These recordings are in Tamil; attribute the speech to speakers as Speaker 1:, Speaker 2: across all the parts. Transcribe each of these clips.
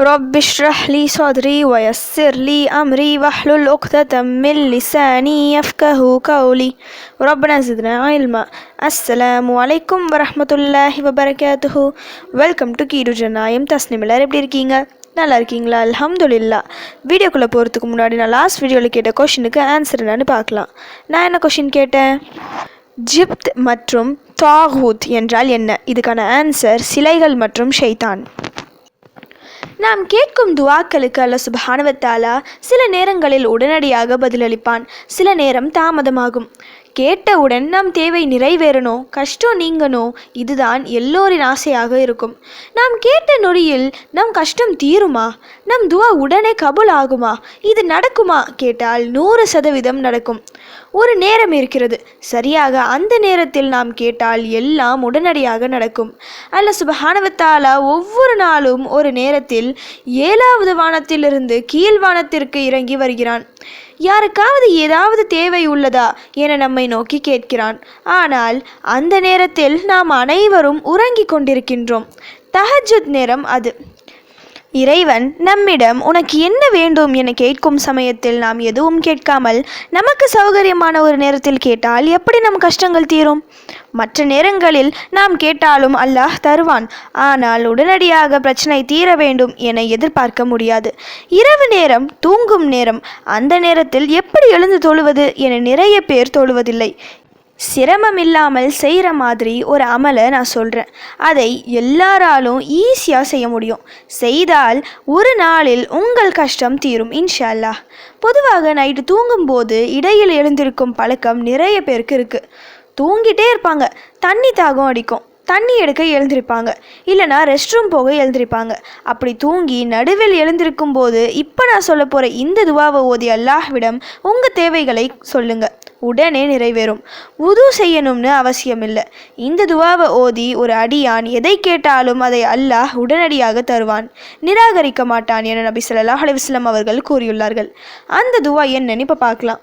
Speaker 1: رب اشرح لي صدري ويسر لي أمري واحلل عقدة من لساني يفقه قولي ربنا زدنا علما அஸ்லாம் வலைக்கும் வரமத்துல்லாஹி வபரகாத்துஹு வெல்கம் டு கீரு ஜனாயம் தஸ்னிம் எல்லோரும் எப்படி இருக்கீங்க நல்லா இருக்கீங்களா அலமதுல்லா வீடியோக்குள்ளே போகிறதுக்கு முன்னாடி நான் லாஸ்ட் வீடியோவில் கேட்ட கொஷினுக்கு ஆன்சர் என்னன்னு பார்க்கலாம் நான் என்ன கொஷின் கேட்டேன் ஜிப்த் மற்றும் தாகூத் என்றால் என்ன இதுக்கான ஆன்சர் சிலைகள் மற்றும் ஷைதான் நாம் கேட்கும் துவாக்களுக்கு அல்ல சுபஹானவத்தாலா சில நேரங்களில் உடனடியாக பதிலளிப்பான் சில நேரம் தாமதமாகும் கேட்டவுடன் நம் தேவை நிறைவேறணும் கஷ்டம் நீங்கணும் இதுதான் எல்லோரின் ஆசையாக இருக்கும் நாம் கேட்ட நொடியில் நம் கஷ்டம் தீருமா நம் துவா உடனே கபுல் ஆகுமா இது நடக்குமா கேட்டால் நூறு சதவீதம் நடக்கும் ஒரு நேரம் இருக்கிறது சரியாக அந்த நேரத்தில் நாம் கேட்டால் எல்லாம் உடனடியாக நடக்கும் அல்ல சுபஹானவத்தாலா ஒவ்வொரு நாளும் ஒரு நேரத்தில் ஏழாவது வானத்திலிருந்து கீழ் வானத்திற்கு இறங்கி வருகிறான் யாருக்காவது ஏதாவது தேவை உள்ளதா என நம்மை நோக்கி கேட்கிறான் ஆனால் அந்த நேரத்தில் நாம் அனைவரும் உறங்கிக் கொண்டிருக்கின்றோம் தஹஜத் நேரம் அது இறைவன் நம்மிடம் உனக்கு என்ன வேண்டும் என கேட்கும் சமயத்தில் நாம் எதுவும் கேட்காமல் நமக்கு சௌகரியமான ஒரு நேரத்தில் கேட்டால் எப்படி நம் கஷ்டங்கள் தீரும் மற்ற நேரங்களில் நாம் கேட்டாலும் அல்லாஹ் தருவான் ஆனால் உடனடியாக பிரச்சனை தீர வேண்டும் என எதிர்பார்க்க முடியாது இரவு நேரம் தூங்கும் நேரம் அந்த நேரத்தில் எப்படி எழுந்து தொழுவது என நிறைய பேர் தொழுவதில்லை சிரமம் இல்லாமல் செய்கிற மாதிரி ஒரு அமலை நான் சொல்கிறேன் அதை எல்லாராலும் ஈஸியாக செய்ய முடியும் செய்தால் ஒரு நாளில் உங்கள் கஷ்டம் தீரும் இன்ஷா அல்லாஹ் பொதுவாக நைட்டு தூங்கும்போது இடையில் எழுந்திருக்கும் பழக்கம் நிறைய பேருக்கு இருக்குது தூங்கிட்டே இருப்பாங்க தண்ணி தாகம் அடிக்கும் தண்ணி எடுக்க எழுந்திருப்பாங்க இல்லைனா ரெஸ்ட் ரூம் போக எழுந்திருப்பாங்க அப்படி தூங்கி நடுவில் எழுந்திருக்கும் போது இப்போ நான் சொல்ல போகிற இந்த துவாவை ஓதி அல்லாஹ்விடம் உங்கள் தேவைகளை சொல்லுங்கள் உடனே நிறைவேறும் உது செய்யணும்னு அவசியம் இல்லை இந்த துவாவை ஓதி ஒரு அடியான் எதை கேட்டாலும் அதை அல்லாஹ் உடனடியாக தருவான் நிராகரிக்க மாட்டான் என நபி சொல்லலாஹ் அலிவஸ்லம் அவர்கள் கூறியுள்ளார்கள் அந்த துவா என்னன்னு இப்போ பார்க்கலாம்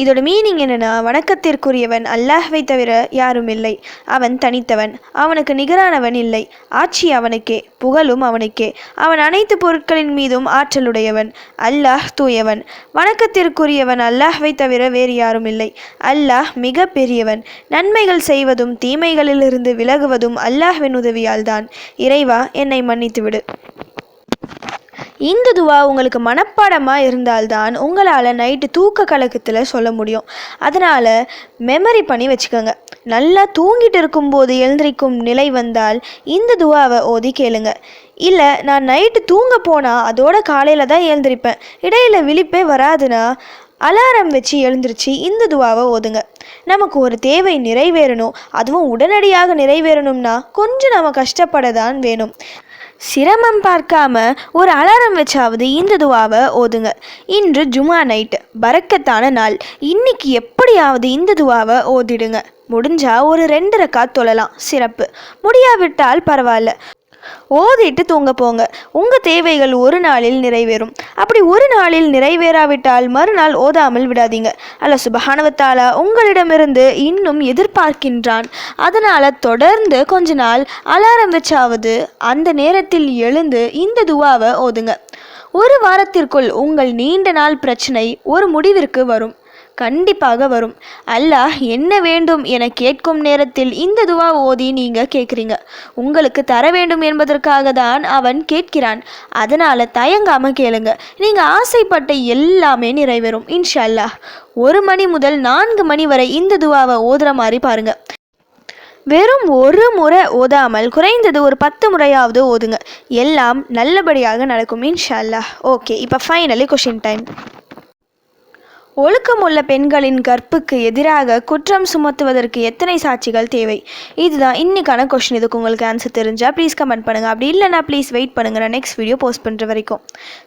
Speaker 1: இதோட மீனிங் என்னென்னா வணக்கத்திற்குரியவன் அல்லாஹ்வை தவிர யாரும் இல்லை அவன் தனித்தவன் அவனுக்கு நிகரானவன் இல்லை ஆட்சி அவனுக்கே புகழும் அவனுக்கே அவன் அனைத்து பொருட்களின் மீதும் ஆற்றலுடையவன் அல்லாஹ் தூயவன் வணக்கத்திற்குரியவன் அல்லாஹ்வை தவிர வேறு யாரும் இல்லை அல்லாஹ் மிக பெரியவன் நன்மைகள் செய்வதும் தீமைகளிலிருந்து விலகுவதும் அல்லாஹ்வின் உதவியால் தான் இறைவா என்னை மன்னித்துவிடு இந்த துவா உங்களுக்கு மனப்பாடமாக இருந்தால்தான் உங்களால் நைட்டு தூக்க கலக்கத்தில் சொல்ல முடியும் அதனால் மெமரி பண்ணி வச்சுக்கோங்க நல்லா தூங்கிட்டு இருக்கும்போது எழுந்திரிக்கும் நிலை வந்தால் இந்த துவாவை ஓதி கேளுங்க இல்லை நான் நைட்டு தூங்க போனால் அதோட காலையில் தான் எழுந்திரிப்பேன் இடையில் விழிப்பே வராதுன்னா அலாரம் வச்சு எழுந்திருச்சு இந்த துவாவை ஓதுங்க நமக்கு ஒரு தேவை நிறைவேறணும் அதுவும் உடனடியாக நிறைவேறணும்னா கொஞ்சம் நம்ம கஷ்டப்பட தான் வேணும் சிரமம் பார்க்காம ஒரு அலாரம் வச்சாவது இந்த துவாவை ஓதுங்க இன்று ஜுமா நைட்டு பறக்கத்தான நாள் இன்னைக்கு எப்படியாவது இந்த துவாவை ஓதிடுங்க முடிஞ்சா ஒரு ரெண்டு ரக்கா தொழலாம் சிறப்பு முடியாவிட்டால் பரவாயில்ல ஓதிட்டு தூங்க போங்க உங்கள் தேவைகள் ஒரு நாளில் நிறைவேறும் அப்படி ஒரு நாளில் நிறைவேறாவிட்டால் மறுநாள் ஓதாமல் விடாதீங்க அல்ல சுபகானவத்தால உங்களிடமிருந்து இன்னும் எதிர்பார்க்கின்றான் அதனால் தொடர்ந்து கொஞ்ச நாள் அலாரம் வச்சாவது அந்த நேரத்தில் எழுந்து இந்த துவாவை ஓதுங்க ஒரு வாரத்திற்குள் உங்கள் நீண்ட நாள் பிரச்சனை ஒரு முடிவிற்கு வரும் கண்டிப்பாக வரும் அல்லாஹ் என்ன வேண்டும் என கேட்கும் நேரத்தில் இந்த துவா ஓதி நீங்கள் கேட்குறீங்க உங்களுக்கு தர வேண்டும் என்பதற்காக தான் அவன் கேட்கிறான் அதனால் தயங்காமல் கேளுங்க நீங்கள் ஆசைப்பட்ட எல்லாமே நிறைவேறும் இன்ஷா அல்லாஹ் ஒரு மணி முதல் நான்கு மணி வரை இந்த துவாவை ஓதுற மாதிரி பாருங்கள் வெறும் ஒரு முறை ஓதாமல் குறைந்தது ஒரு பத்து முறையாவது ஓதுங்க எல்லாம் நல்லபடியாக நடக்கும் இன்ஷா அல்லாஹ் ஓகே இப்போ ஃபைனலி கொஷின் டைம் ஒழுக்கமுள்ள பெண்களின் கற்புக்கு எதிராக குற்றம் சுமத்துவதற்கு எத்தனை சாட்சிகள் தேவை இதுதான் இன்றைக்கான கொஷின் இதுக்கு உங்களுக்கு ஆன்சர் தெரிஞ்சால் ப்ளீஸ் கமெண்ட் பண்ணுங்கள் அப்படி இல்லைனா ப்ளீஸ் வெயிட் பண்ணுங்கள் நான் நெக்ஸ்ட் வீடியோ போஸ்ட் பண்ணுற வரைக்கும்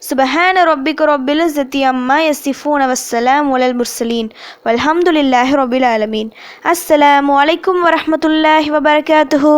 Speaker 1: சுபஹான ரொபிக் ரொபில் ஜத்தி அம்மா எஸ் சிஃபூன் அவசலாம் உலல் முர்சலீன் வல்ஹம்துலில்லாஹி ரொபில் ஆலமீன் அஸ்ஸலாம் வலைக்கும் வரமத்துல்லாஹி வபர்காத்துஹூ